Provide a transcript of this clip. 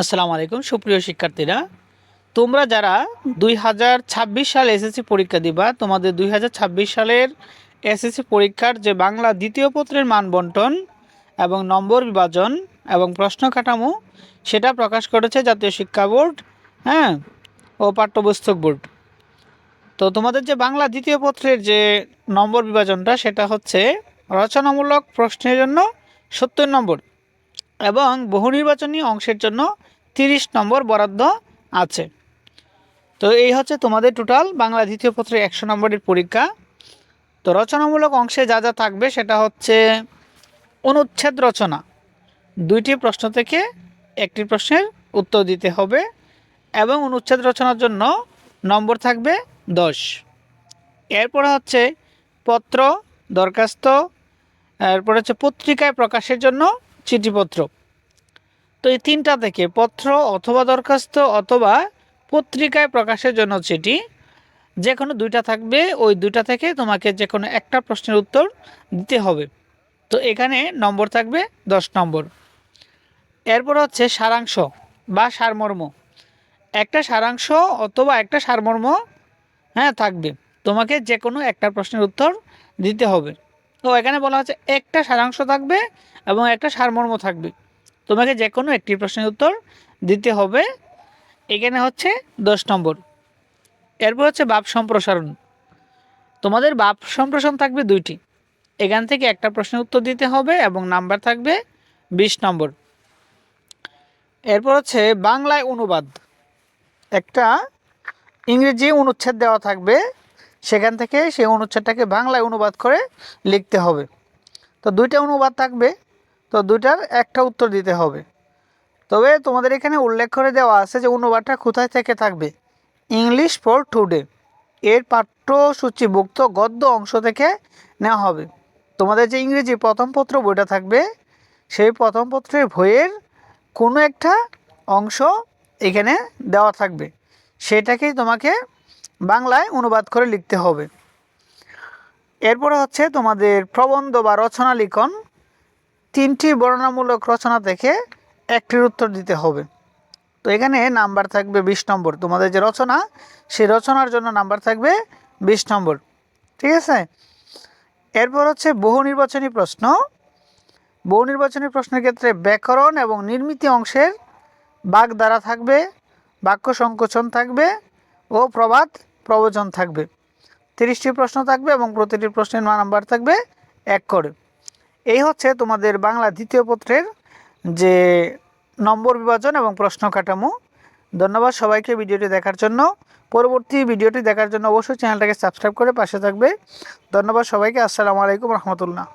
আসসালামু আলাইকুম, সুপ্রিয় শিক্ষার্থীরা। তোমরা যারা দুই হাজার ছাব্বিশ সাল এসএসসি পরীক্ষা দিবা, তোমাদের দুই হাজার ছাব্বিশ সালের এসএসসি পরীক্ষার যে বাংলা দ্বিতীয় পত্রের মান বন্টন এবং নম্বর বিভাজন এবং প্রশ্ন কাঠামো, সেটা প্রকাশ করেছে জাতীয় শিক্ষা বোর্ড হ্যাঁ ও পাঠ্যপুস্তক বোর্ড। তো তোমাদের যে বাংলা দ্বিতীয় পত্রের যে নম্বর বিভাজনটা, সেটা হচ্ছে রচনামূলক প্রশ্নের জন্য সত্তর নম্বর। এবং বহু নির্বাচনী অংশের জন্য তিরিশ নম্বর বরাদ্দ আছে। তো এই হচ্ছে তোমাদের টোটাল বাংলা দ্বিতীয় পত্রের একশো নম্বরের পরীক্ষা। তো রচনামূলক অংশে যা যা থাকবে সেটা হচ্ছে অনুচ্ছেদ রচনা। দুইটি প্রশ্ন থেকে একটি প্রশ্নের উত্তর দিতে হবে এবং অনুচ্ছেদ রচনার জন্য নম্বর থাকবে দশ। এরপর হচ্ছে পত্র দরখাস্ত, এরপর হচ্ছে পত্রিকায় প্রকাশের জন্য চিঠিপত্র। তো এই তিনটা থেকে পত্র অথবা দরখাস্ত অথবা পত্রিকায় প্রকাশের জন্য চিঠি যে কোনো দুইটা থাকবে, ওই দুইটা থেকে তোমাকে যে কোনো একটা প্রশ্নের উত্তর দিতে হবে। তো এখানে নম্বর থাকবে, দশ নম্বর। এরপর হচ্ছে সারাংশ বা সারমর্ম। একটা সারাংশ অথবা একটা সারমর্ম হ্যাঁ থাকবে। তোমাকে যে কোনো একটা প্রশ্নের উত্তর দিতে হবে। তো এখানে বলা হচ্ছে একটা সারাংশ থাকবে এবং একটা সারমর্ম থাকবে। তোমাকে যে কোনো একটি প্রশ্নের উত্তর দিতে হবে। এখানে হচ্ছে দশ নম্বর। এরপর হচ্ছে বাপ সম্প্রসারণ। তোমাদের বাপ সম্প্রসারণ থাকবে দুইটি। এখান থেকে একটা প্রশ্নের উত্তর দিতে হবে এবং নাম্বার থাকবে বিশ নম্বর। এরপর হচ্ছে বাংলায় অনুবাদ। একটা ইংরেজি অনুচ্ছেদ দেওয়া থাকবে। সেখান থেকে সেই অনুচ্ছেদটাকে বাংলায় অনুবাদ করে লিখতে হবে। তো দুইটা অনুবাদ থাকবে, তো দুইটার একটা উত্তর দিতে হবে। তবে তোমাদের এখানে উল্লেখ করে দেওয়া আছে যে অনুবাদটা কোথায় থেকে থাকবে? English for today. এর পাঠ্যসূচিভুক্ত গদ্য অংশ থেকে নেওয়া হবে। তোমাদের যে ইংরেজি প্রথম পত্র বইটা থাকবে, সেই প্রথম পত্রের বইয়ের কোনো একটা অংশ এখানে দেওয়া থাকবে। সেটাকেই তোমাকে বাংলায় অনুবাদ করে লিখতে হবে। এরপরে হচ্ছে তোমাদের প্রবন্ধ বা রচনা লিখন তিনটি বর্ণনামূলক রচনা থেকে একটির উত্তর দিতে হবে। তো এখানে নাম্বার থাকবে বিশ নম্বর। তোমাদের যে রচনা, সেই রচনার জন্য নাম্বার থাকবে বিশ নম্বর। ঠিক আছে? এরপর হচ্ছে বহু নির্বাচনী প্রশ্ন। বহু নির্বাচনী প্রশ্নের ক্ষেত্রে ব্যাকরণ এবং নির্মিতি অংশের বাগ দ্বারা থাকবে, বাক্য সংকোচন থাকবে ও প্রবাদ প্রবচন থাকবে। তিরিশটি প্রশ্ন থাকবে এবং প্রতিটি প্রশ্নের নাম্বার থাকবে এক করে। এই হচ্ছে তোমাদের বাংলা দ্বিতীয় পত্রের যে নম্বর বিভাজন এবং প্রশ্ন কাঠামো। ধন্যবাদ সবাইকে ভিডিওটি দেখার জন্য। পরবর্তী ভিডিওটি দেখার জন্য অবশ্যই চ্যানেলটাকে সাবস্ক্রাইব করে পাশে থাকবে। ধন্যবাদ সবাইকে। আসসালামু আলাইকুম রহমতুল্লাহ।